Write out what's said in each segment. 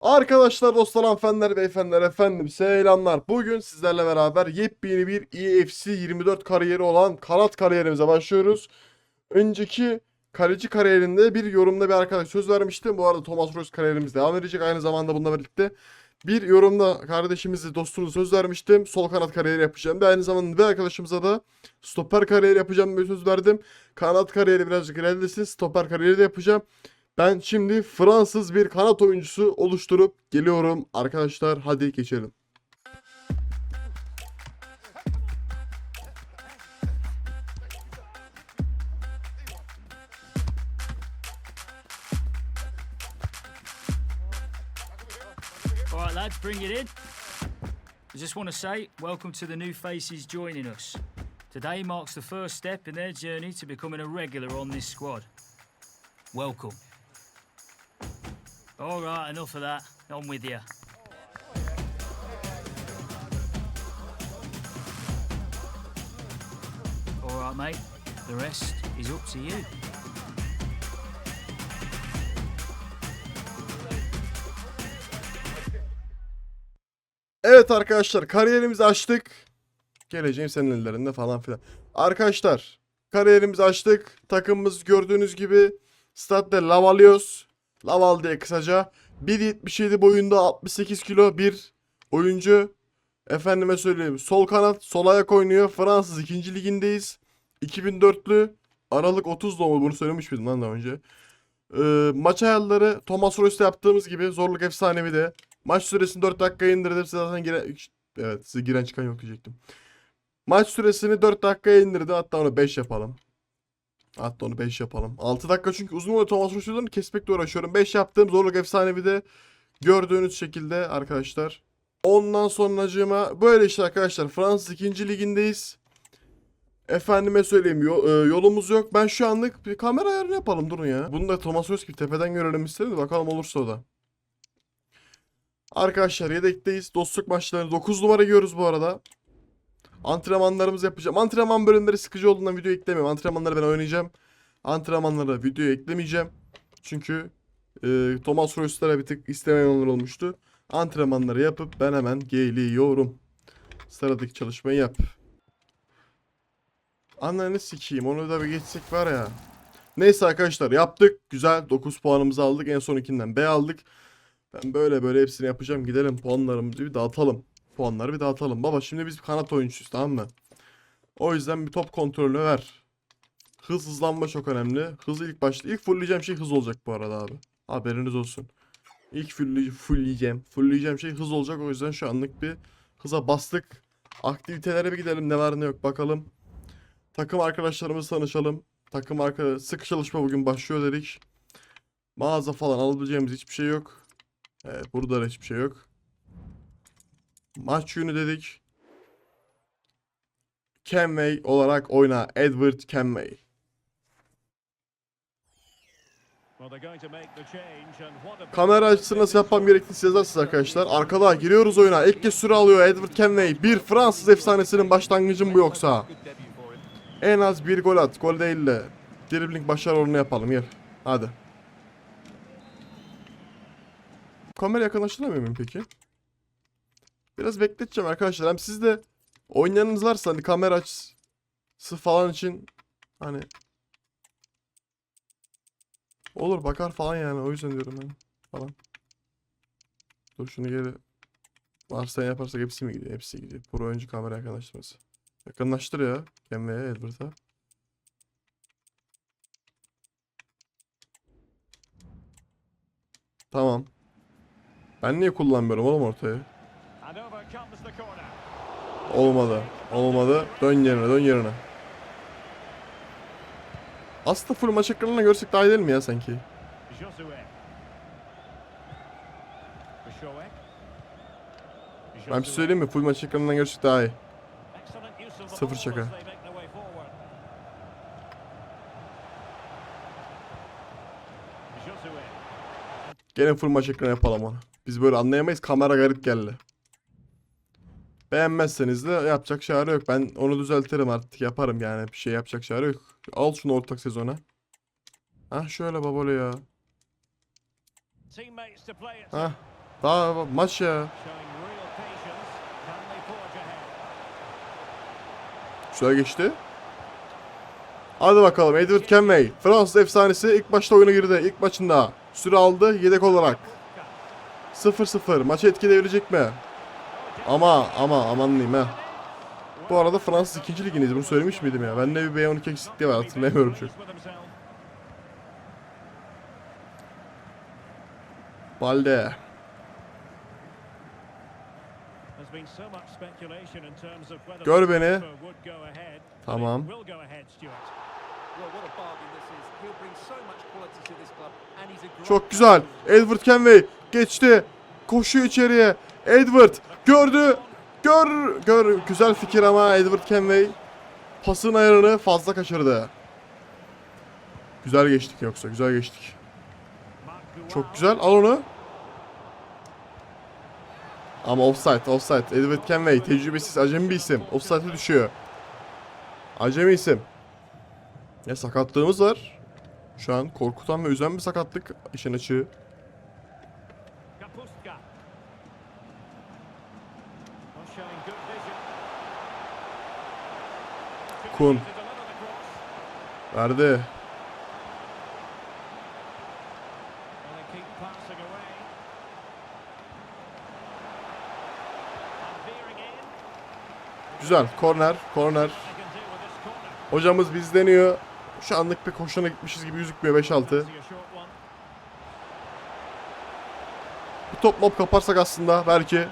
Arkadaşlar, dostlar, hanımefendiler, beyefendiler, efendim, selamlar. Bugün sizlerle beraber yepyeni bir EFC 24 kariyeri olan kanat kariyerimize başlıyoruz. Önceki kaleci kariyerinde bir yorumda bir arkadaş söz vermiştim. Bu arada Thomas Royce kariyerimiz devam edecek. Aynı zamanda bununla birlikte bir yorumda kardeşimizi, dostumuza söz vermiştim. Sol kanat kariyeri yapacağım. Ve aynı zamanda bir arkadaşımıza da stoper kariyeri yapacağım diye söz verdim. Kanat kariyeri birazcık ilerlesin. Stoper kariyeri de yapacağım. Ben şimdi Fransız bir kanat oyuncusu oluşturup geliyorum arkadaşlar. Hadi geçelim. All right, lads, bring it in. I just want to say, welcome to the new faces joining us. Today marks the first step in their journey to becoming a regular on this squad. Welcome. All right, enough of that. On with you. All right, mate. The rest is up to you. Evet arkadaşlar kariyerimizi açtık. Geleceğim senin ellerinde falan filan. Arkadaşlar kariyerimizi açtık. Takımımız gördüğünüz gibi Stad'da Lavalios. Laval diye kısaca. 1.77 boyunda 68 kilo bir oyuncu. Efendime söyleyeyim sol kanat sol ayak oynuyor. Fransız 2. ligindeyiz. 2004'lü Aralık 30 doğumlu bunu söylemiş miydim lan daha önce. Ee, maç ayarları Thomas Royce'da yaptığımız gibi zorluk efsanevi de. Maç süresini 4 dakikaya indirdim. Size zaten giren... Evet size giren çıkan yok diyecektim. Maç süresini 4 dakikaya indirdim. Hatta onu 5 yapalım. Hatta onu 5 yapalım. 6 dakika çünkü uzun oluyor Thomas Royce'dan kesmekle uğraşıyorum. 5 yaptığım zorluk efsanevi de gördüğünüz şekilde arkadaşlar. Ondan sonracığıma böyle işte arkadaşlar. Fransız 2. ligindeyiz. Efendime söyleyeyim e, yolumuz yok. Ben şu anlık bir kamera ayarını yapalım durun ya. Bunu da Thomas gibi tepeden görelim istedim bakalım olursa o da. Arkadaşlar yedekteyiz. Dostluk maçlarını 9 numara giyiyoruz bu arada. Antrenmanlarımızı yapacağım. Antrenman bölümleri sıkıcı olduğundan video eklemiyorum. Antrenmanları ben oynayacağım. Antrenmanlara video eklemeyeceğim. Çünkü e, Thomas Royce'lara bir tık istemeyenler olmuştu. Antrenmanları yapıp ben hemen geliyorum. Sıradaki çalışmayı yap. Ananı sikeyim. Onu da bir geçsek var ya. Neyse arkadaşlar yaptık. Güzel. 9 puanımızı aldık. En son ikinden B aldık. Ben böyle böyle hepsini yapacağım. Gidelim puanlarımızı bir dağıtalım. Puanları bir dağıtalım. Baba şimdi biz kanat oyuncusuyuz tamam mı? O yüzden bir top kontrolünü ver. Hız hızlanma çok önemli. Hız ilk başta. ilk fullleyeceğim şey hız olacak bu arada abi. Haberiniz olsun. İlk fullley- fullleyeceğim. Fullleyeceğim şey hız olacak. O yüzden şu anlık bir hıza bastık. Aktivitelere bir gidelim. Ne var ne yok bakalım. Takım arkadaşlarımızla tanışalım. Takım arka sıkı çalışma bugün başlıyor dedik. Mağaza falan alabileceğimiz hiçbir şey yok. Evet burada da hiçbir şey yok. Maç günü dedik. Kenway olarak oyna. Edward Kenway. Kamera açısını nasıl yapmam gerektiğini siz yazarsınız arkadaşlar. Arkada giriyoruz oyuna. İlk kez süre alıyor Edward Kenway. Bir Fransız efsanesinin başlangıcı mı bu yoksa? En az bir gol at. Gol değil de. Dribbling başarı oranı yapalım. Gel. Hadi. Kamera yakınlaştıramıyor muyum peki? Biraz bekleteceğim arkadaşlar. Hem siz de oynayanınız varsa hani kamera açısı falan için hani olur bakar falan yani o yüzden diyorum ben falan. Dur şunu geri varsa yaparsak hepsi mi gidiyor? Hepsi gidiyor. Pro oyuncu kamera yakınlaştırması. Yakınlaştır ya. Kenve'ye Edward'a. Tamam. Ben niye kullanmıyorum oğlum ortaya? Olmadı. Olmadı. Dön yerine dön yerine. Aslında full maç ekranına görsek daha iyi değil mi ya sanki? Ben bir şey söyleyeyim mi? Full maç ekranından görsek daha iyi. Sıfır şaka. Gene full maç ekranı yapalım onu. Biz böyle anlayamayız. Kamera garip geldi. Beğenmezseniz de yapacak çare yok. Ben onu düzeltirim artık. Yaparım yani. Bir şey yapacak çare yok. Al şunu ortak sezona. Hah şöyle babolo ya. Hah. Daha maç ya. Güzel geçti. Hadi bakalım Edward Kenway. Fransız efsanesi ilk başta oyuna girdi. İlk maçında. Süre aldı yedek olarak. 0-0. Maçı etkileyebilecek mi? Ama ama aman diyeyim ha. Bu arada Fransız ikinci ligindeyiz. Bunu söylemiş miydim ya? Bende bir B12 eksikliği var hatırlayamıyorum çok. Balde. Gör beni. Tamam. Çok güzel. Edward Kenway geçti. Koşuyor içeriye. Edward gördü. Gör gör güzel fikir ama Edward Kenway pasın ayarını fazla kaçırdı. Güzel geçtik yoksa güzel geçtik. Çok güzel al onu. Ama offside offside. Edward Kenway tecrübesiz acemi bir isim. Offside'e düşüyor. Acemi isim. Ya sakatlığımız var. Şu an korkutan ve üzen bir sakatlık işin açığı. Veering in. Güzel. Korner. Korner. Hocamız bizleniyor. Şu anlık bir koşuna gitmişiz gibi gözükmüyor 5-6. See a short one. Bir top mop kaparsak aslında belki.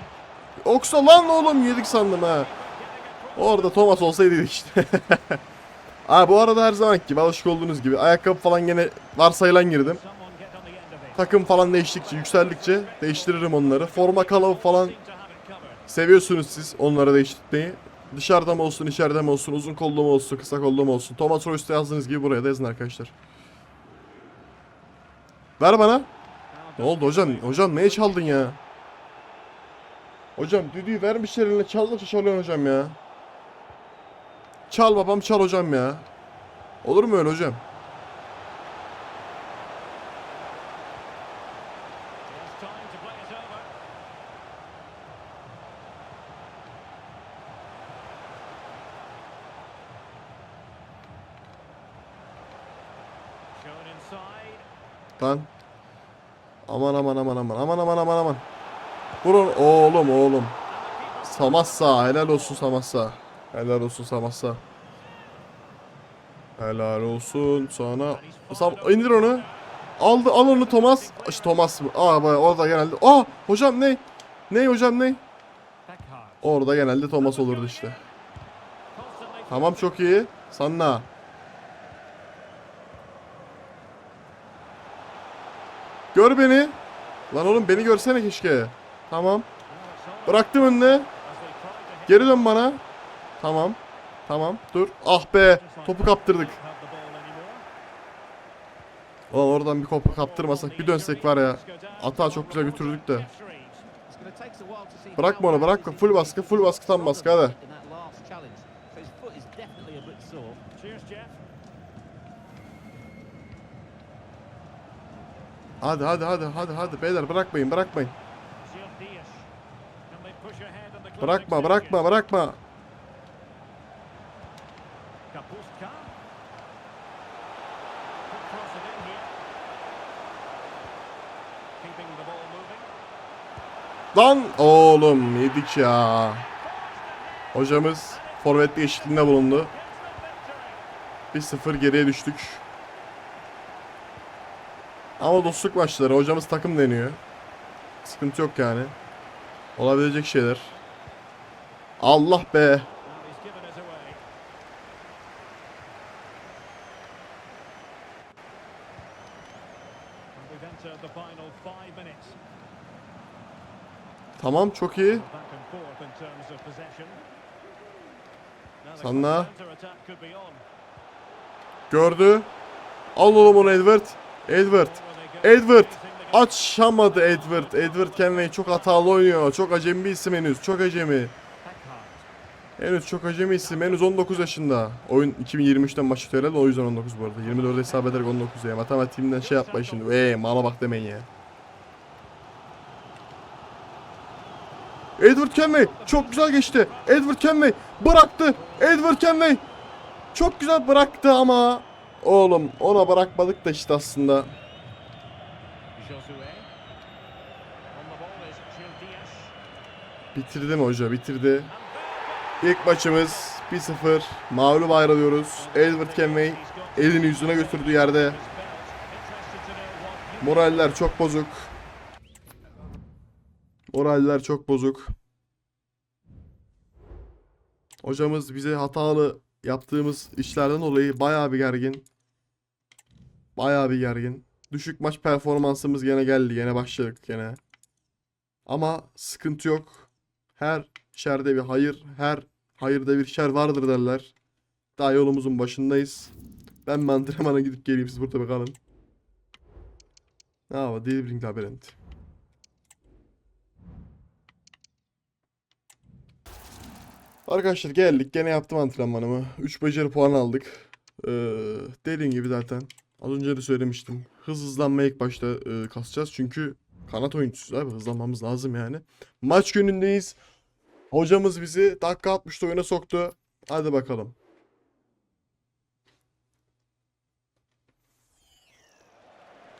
Oksa lan oğlum yedik sandım ha. Orada Thomas olsaydı işte. ha bu arada her zaman gibi alışık olduğunuz gibi ayakkabı falan gene varsayılan girdim. Takım falan değiştikçe, yükseldikçe değiştiririm onları. Forma kalıbı falan seviyorsunuz siz onları değiştirmeyi. Dışarıda mı olsun, içeride mi olsun, uzun kollu mu olsun, kısa kollu mu olsun. Thomas Royce'da yazdığınız gibi buraya da yazın arkadaşlar. Ver bana. Ne oldu hocam? Hocam neye çaldın ya? Hocam düdüğü vermiş eline çaldıkça çalıyorsun hocam ya. Çal babam çal hocam ya. Olur mu öyle hocam? Lan. Aman aman aman aman aman aman aman aman. Vurun oğlum oğlum. Samassa helal olsun Samassa. Helal olsun Samassa. Helal olsun sana. Sam indir onu. Aldı al onu Thomas. İşte Thomas mı? Aa bak orada genelde. Aa hocam ne? Ne hocam ne? Orada genelde Thomas olurdu işte. Tamam çok iyi. Sanna. Gör beni. Lan oğlum beni görsene keşke. Tamam. Bıraktım önüne. Geri dön bana. Tamam. Tamam. Dur. Ah be. Topu kaptırdık. Ulan oradan bir topu kaptırmasak bir dönsek var ya. Atağı çok güzel götürdük de. Bırakma onu bırakma. Full baskı full baskı tam baskı hadi. Hadi hadi hadi hadi hadi beyler bırakmayın bırakmayın. Bırakma bırakma bırakma. Lan oğlum yedik ya. Hocamız forvet değişikliğinde bulundu. 1-0 geriye düştük. Ama dostluk maçları. Hocamız takım deniyor. Sıkıntı yok yani. Olabilecek şeyler. Allah be. Tamam çok iyi. Sanna. Gördü. Al oğlum onu Edward. Edward. Edward. Açamadı Edward. Edward Kenway çok hatalı oynuyor. Çok acemi bir isim henüz. Çok acemi. Henüz çok acemi isim. Henüz 19 yaşında. Oyun 2023'ten başlıyor herhalde. O yüzden 19 bu arada. 24'e hesap ederek 19 ya. Matematiğimden şey yapmayın şimdi. Eee mala bak demeyin ya. Edward Kenway çok güzel geçti. Edward Kenway bıraktı. Edward Kenway çok güzel bıraktı ama oğlum ona bırakmadık da işte aslında. Bitirdi mi hoca? Bitirdi. İlk maçımız 1-0. Mağlup ayrılıyoruz. Edward Kenway elini yüzüne götürdü yerde. Moraller çok bozuk. Moraller çok bozuk. Hocamız bize hatalı yaptığımız işlerden dolayı bayağı bir gergin. Bayağı bir gergin. Düşük maç performansımız gene geldi. Gene başladık gene. Ama sıkıntı yok. Her şerde bir hayır, her hayırda bir şer vardır derler. Daha yolumuzun başındayız. Ben antrenmana gidip geleyim siz burada bakalım. Ne yapalım? Delivering labirent. Arkadaşlar geldik. Gene yaptım antrenmanımı. 3 beceri puan aldık. Ee, dediğim gibi zaten. Az önce de söylemiştim. Hız hızlanmaya ilk başta e, kasacağız. Çünkü kanat oyuncusuyuz abi. Hızlanmamız lazım yani. Maç günündeyiz. Hocamız bizi dakika 60'da oyuna soktu. Hadi bakalım.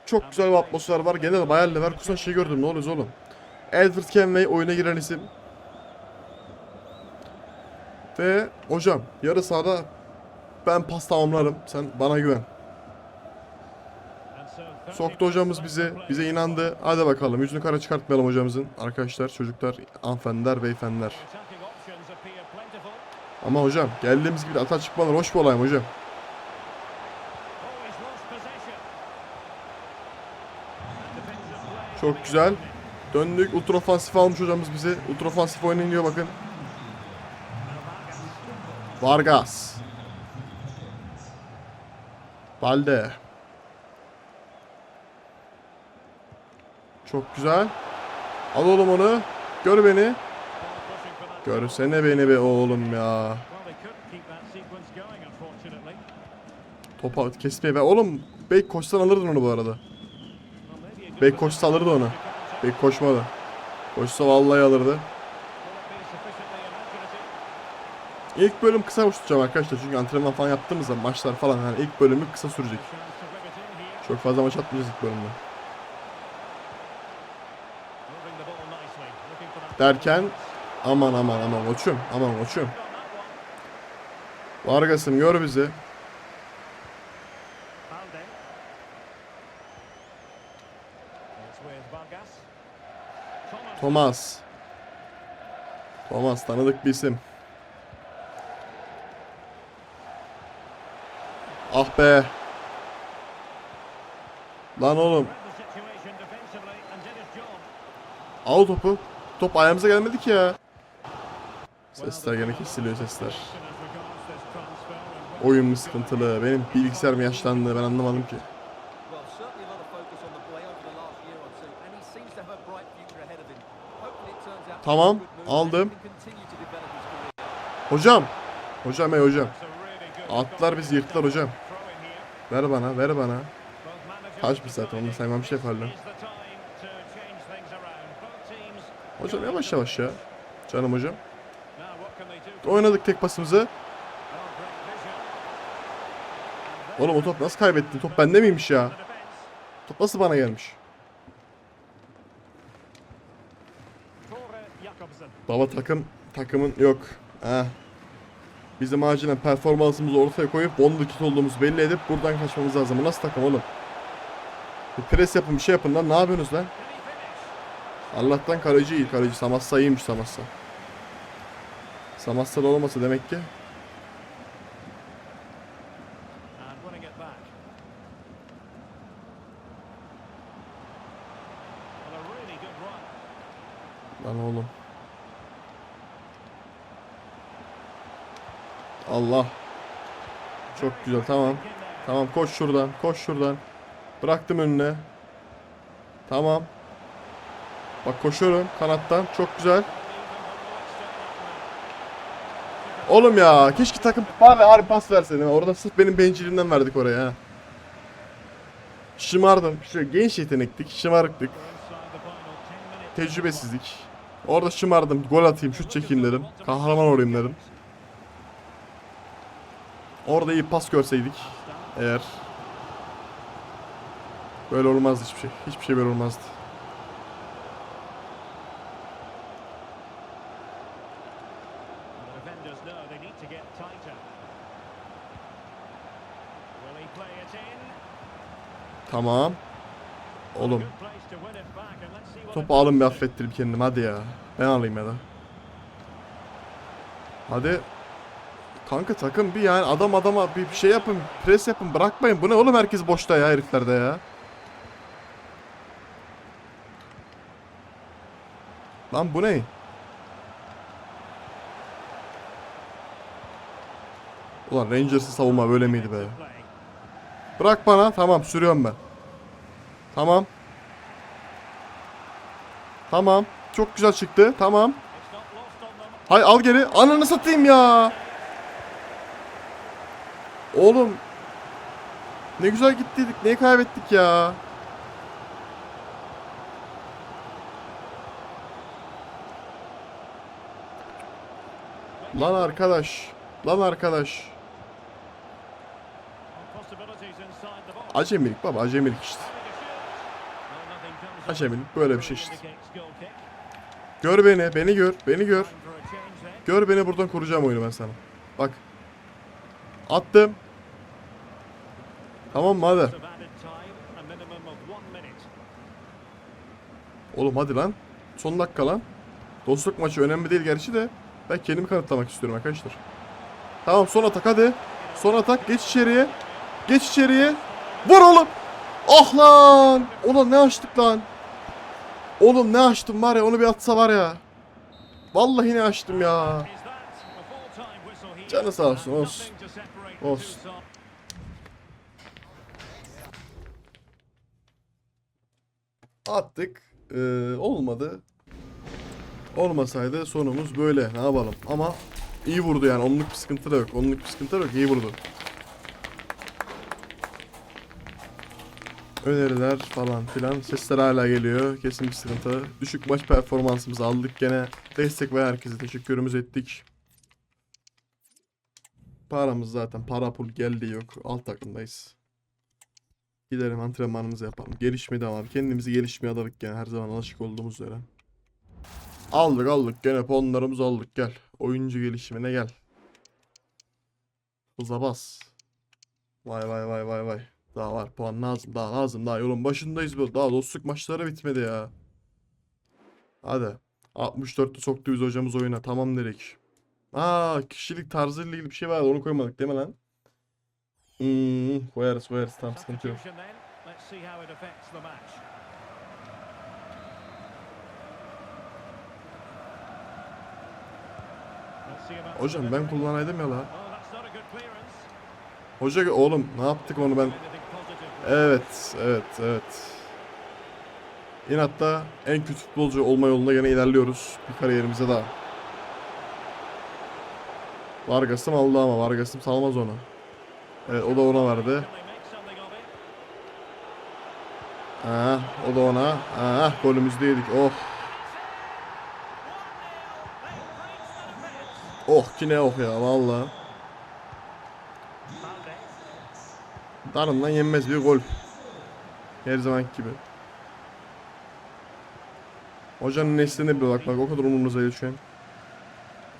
Çok güzel bir atmosfer var. Genel Bayer Leverkusen şey gördüm. Ne oluyor oğlum? Edward Kenway oyuna giren isim. Ve hocam yarı sahada ben pas tamamlarım. Sen bana güven. Soktu hocamız bizi. Bize inandı. Hadi bakalım. Yüzünü kara çıkartmayalım hocamızın. Arkadaşlar, çocuklar, hanımefendiler, beyefendiler. Ama hocam geldiğimiz gibi ata çıkmalar hoş bir olay hocam? Çok güzel. Döndük. Ultra ofansif almış hocamız bizi. Ultra ofansif oynanıyor bakın. Vargas. Balde. Çok güzel. Al oğlum onu. Gör beni. Görsene beni be oğlum ya. Topa kesmeye be. Oğlum Bek koşsan alırdın onu bu arada. Bek koşsa alırdı onu. Bek koşmadı. Koşsa vallahi alırdı. Will it be sufficiently imaginative? İlk bölüm kısa tutacağım arkadaşlar çünkü antrenman falan yaptığımız zaman maçlar falan yani ilk bölümü kısa sürecek. Çok fazla maç atmayacağız ilk bölümde. Derken aman aman aman koçum aman koçum. Vargas'ım gör bizi. Thomas. Thomas tanıdık bir isim. Ah be. Lan oğlum. Al topu. Top ayağımıza gelmedi ki ya. Sesler gene kesiliyor sesler. Oyun mu sıkıntılı? Benim bilgisayar mı yaşlandı? Ben anlamadım ki. Tamam, aldım. Hocam. Hocam ey hocam. Atlar bizi yırttılar hocam. Ver bana ver bana. Kaç bir saat onu saymam şey yaparlar. Hocam yavaş yavaş ya. Canım hocam. Oynadık tek pasımızı. Oğlum o top nasıl kaybettin? Top bende miymiş ya? Top nasıl bana gelmiş? Baba takım takımın yok. Ha. Bizim acilen performansımızı ortaya koyup bonlu kit olduğumuzu belli edip buradan kaçmamız lazım. Bu nasıl takım oğlum? Bir pres yapın bir şey yapın lan. Ne yapıyorsunuz lan? Allah'tan kaleci iyi. Kaleci Samassa iyiymiş Samassa. Samassa da olmasa demek ki. And winning it back. Well, a really good run. Lan oğlum. Allah. Çok güzel tamam. Tamam koş şuradan. Koş şuradan. Bıraktım önüne. Tamam. Bak koşuyorum kanattan. Çok güzel. Oğlum ya keşke takım bari harbi pas versene. Orada sırf benim benciliğimden verdik oraya ha. Şımardım. Şöyle genç yetenektik. Şımarıktık. Inside the final 10 minutes. Tecrübesizlik. Orada şımardım. Gol atayım, şut çekeyim dedim. Kahraman olayım dedim. Orada iyi pas görseydik eğer böyle olmazdı hiçbir şey. Hiçbir şey böyle olmazdı. Tamam. Oğlum topu alın bir affettireyim kendim hadi ya. Ben alayım ya da. Hadi. Kanka takım bir yani adam adama bir şey yapın. Pres yapın bırakmayın. Bu ne oğlum herkes boşta ya heriflerde ya. Lan bu ne? Ulan Rangers'ın savunma böyle miydi be? Bırak bana. Tamam sürüyorum ben. Tamam. Tamam. Çok güzel çıktı. Tamam. Hay al geri. Ananı satayım ya. Oğlum. Ne güzel gittiydik. Neyi kaybettik ya? Lan arkadaş. Lan arkadaş. Acemilik baba acemilik işte. Acemilik böyle bir şey işte. Gör beni. Beni gör. Beni gör. Gör beni buradan kuracağım oyunu ben sana. Bak. Attım. Tamam mı hadi. Of added time, a minimum of one minute. Oğlum hadi lan. Son dakika lan. Dostluk maçı önemli değil gerçi de. Ben kendimi kanıtlamak istiyorum arkadaşlar. Tamam son atak hadi. Son atak geç içeriye. Geç içeriye. Vur oğlum. Ah lan. Ulan ne açtık lan. Oğlum ne açtım var ya onu bir atsa var ya. Vallahi ne açtım ya. Canı sağ olsun, olsun. Olsun. Attık. Ee, olmadı. Olmasaydı sonumuz böyle. Ne yapalım? Ama iyi vurdu yani. Onluk bir sıkıntı da yok. Onluk bir sıkıntı da yok. İyi vurdu. Öneriler falan filan. Sesler hala geliyor. Kesin bir sıkıntı. Düşük maç performansımızı aldık gene. Destek ve herkese teşekkürümüz ettik. Paramız zaten para pul geldi yok. Alt takımdayız. Gidelim antrenmanımızı yapalım. Gelişmeye devam. Kendimizi gelişmeye adadık gene her zaman alışık olduğumuz üzere. Aldık aldık gene puanlarımızı aldık gel. Oyuncu gelişimine gel. Hıza bas. Vay vay vay vay vay. Daha var puan lazım daha lazım daha yolun başındayız bu. Daha dostluk maçları bitmedi ya. Hadi. 64'te soktu biz hocamız oyuna. Tamam dedik. Aa kişilik tarzıyla ilgili bir şey vardı onu koymadık değil mi lan? Hmm, koyarız koyarız tam sıkıntı yok. Substitution then. Let's see how it affects the match. Let's see about Hocam ben kullanaydım ya la. Oh. Hoca oğlum ne yaptık onu ben. Evet evet evet. İnatta en kötü futbolcu olma yolunda gene ilerliyoruz. Bir kariyerimize daha. Vargas'ım aldı ama Vargas'ım salmaz onu. Evet o da ona verdi. Ha, o da ona. Ha, golümüzü de yedik. Oh. Oh ki ne oh ya valla. Darından yenmez bir gol. Her zamanki gibi. Hocanın nesline bir bak bak o kadar umurumuzda değil.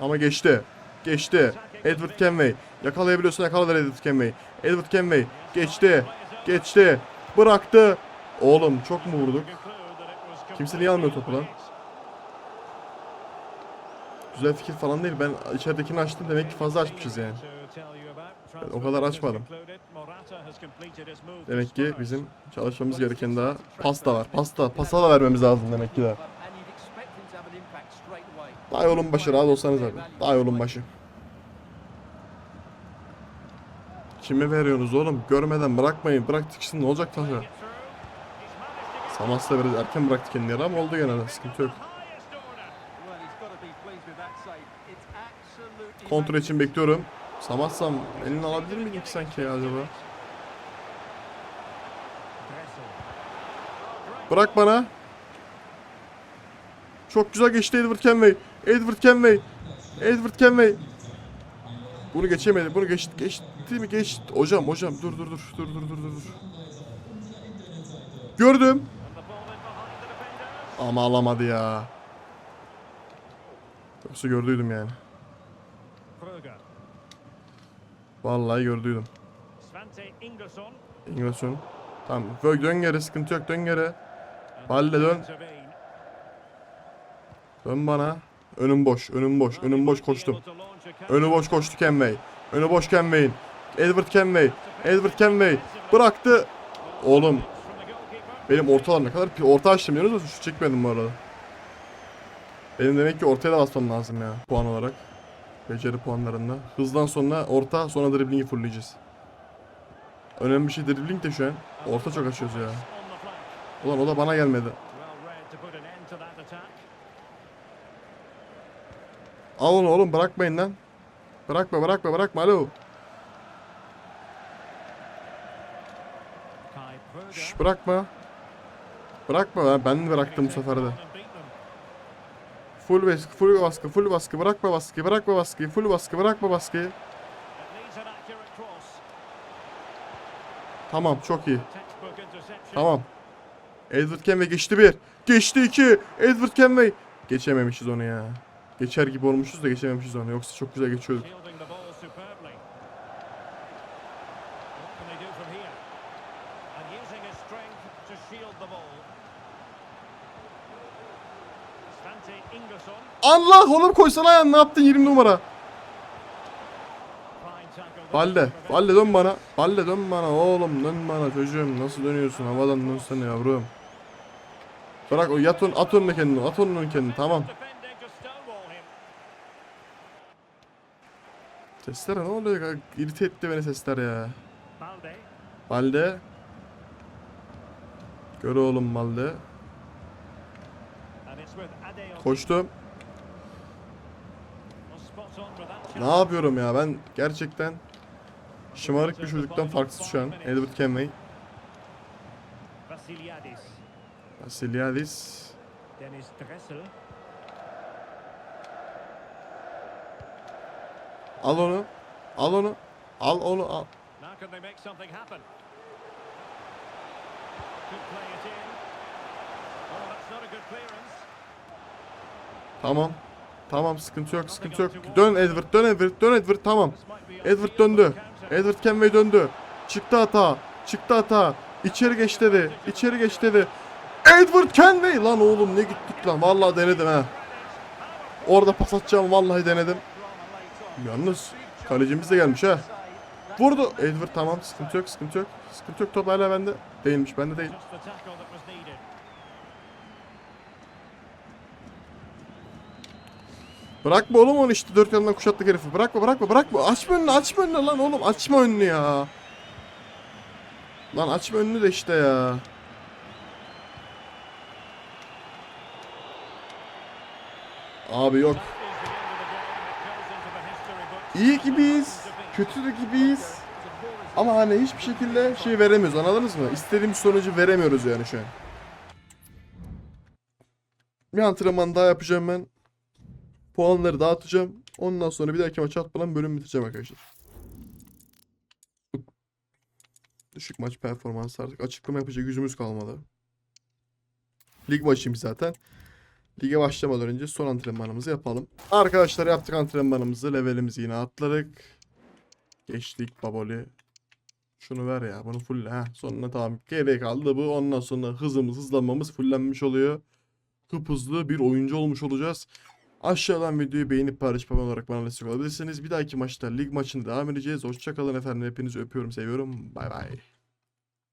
Ama geçti. Geçti. Edward Kenway. Yakalayabiliyorsa yakaladır Edward Kenway. Edward Kenway. Geçti. Geçti. Bıraktı. Oğlum çok mu vurduk? Kimse niye almıyor topu lan? Güzel fikir falan değil. Ben içeridekini açtım. Demek ki fazla açmışız yani. Ben o kadar açmadım. Demek ki bizim çalışmamız gereken daha pasta var. Pasta. Pasta da vermemiz lazım demek ki daha. Daha yolun başı rahat olsanız abi. Daha yolun başı. Kime veriyorsunuz oğlum? Görmeden bırakmayın. Bıraktık şimdi ne olacak tabii. Samas da biraz erken bıraktı kendini ama oldu gene de sıkıntı yok. Kontrol için bekliyorum. Samatsam elini alabilir miydim ki sanki acaba? Bırak bana. Çok güzel geçti Edward Kenway. Edward Kenway. Edward Kenway. Bunu geçemedi. Bunu geçti. Geçti mi? Geçti. Hocam hocam dur dur dur. Dur dur dur dur. Gördüm. Ama alamadı ya. Yoksa gördüydüm yani. Vallahi gördüydüm. İngilizce. Tamam. Böyle dön geri sıkıntı yok dön geri. And Valle dön. Dön bana. Önüm boş. Önüm boş. Önüm boş koştum. Önü boş koştu Kenway. Önü boş Kenway'in. Edward Kenway. Edward Kenway. Bıraktı. Oğlum benim ortalar ne kadar orta açtım diyorsunuz da şu çekmedim bu arada. Benim demek ki ortaya da basmam lazım ya puan olarak. Beceri puanlarında. Hızdan sonra orta sonra driblingi fullleyeceğiz. Önemli bir şey dribling de şu an. Orta çok açıyoruz ya. Ulan o da bana gelmedi. Well read to put an end to that attack. Al onu oğlum bırakmayın lan. Bırakma bırakma bırakma alo. Şş, bırakma. Bırakma ya ben bıraktım bu sefer de. Full baskı, full baskı, full baskı, bırakma baskıyı, bırakma baskıyı, full baskı, bırakma baskıyı. Tamam, çok iyi. Tamam. Edward Kenway geçti bir. Geçti iki. Edward Kenway. Geçememişiz onu ya. Geçer gibi olmuşuz da geçememişiz onu. Yoksa çok güzel geçiyorduk. Allah oğlum koysana ayağını ne yaptın 20 numara. Valde, Valde dön bana. Valde dön bana oğlum dön bana çocuğum. Nasıl dönüyorsun havadan dönsene yavrum. Bırak o yat onu, at önüne kendini, at önüne kendini tamam. Sesler ne oluyor? İrite etti beni sesler ya. Balde. Gör oğlum Adeon. Koştum. Was spot on with that Ne yapıyorum ya ben gerçekten şımarık bir çocuktan farksız şu an. Edward Kenway. Vasiliadis. Dennis Dressel. Al onu. Al onu. Al onu al. Oh. Tamam. Tamam sıkıntı yok sıkıntı yok. Dön Edward dön Edward dön Edward tamam. Edward döndü. Edward Kenway döndü. Çıktı hata. Çıktı hata. İçeri geç dedi. İçeri geç dedi. Edward Kenway lan oğlum ne gittik lan. Vallahi denedim ha. Orada pas atacağım vallahi denedim. Yalnız kalecimiz de gelmiş ha. Vurdu. Edward tamam sıkıntı yok sıkıntı yok. Sıkıntı yok top hala bende. Değilmiş bende değil. Just the tackle that was needed. Bırakma oğlum onu işte dört yandan kuşattık herifi. Bırakma bırakma bırakma. Açma önünü açma önünü lan oğlum. Açma önünü ya. Lan açma önünü de işte ya. Abi yok. İyi gibiyiz. Kötü de gibiyiz. Ama hani hiçbir şekilde şey veremiyoruz anladınız mı? İstediğimiz sonucu veremiyoruz yani şu an. Bir antrenman daha yapacağım ben. Puanları dağıtacağım. Ondan sonra bir dahaki maça atmadan bölüm biteceğim arkadaşlar. Düşük maç performansı artık açıklama yapacak yüzümüz kalmadı. Lig maçıymış zaten. Lige başlamadan önce son antrenmanımızı yapalım. Arkadaşlar yaptık antrenmanımızı. Levelimizi yine atladık. Geçtik baboli. Şunu ver ya bunu full ha. Sonra tamam geriye kaldı bu. Ondan sonra hızımız hızlanmamız fullenmiş oluyor. Hıp hızlı bir oyuncu olmuş olacağız. Aşağıdan videoyu beğenip paylaşıp abone olarak bana destek olabilirsiniz. Bir dahaki maçta lig maçını devam edeceğiz. Hoşçakalın efendim. Hepinizi öpüyorum seviyorum. Bay bay.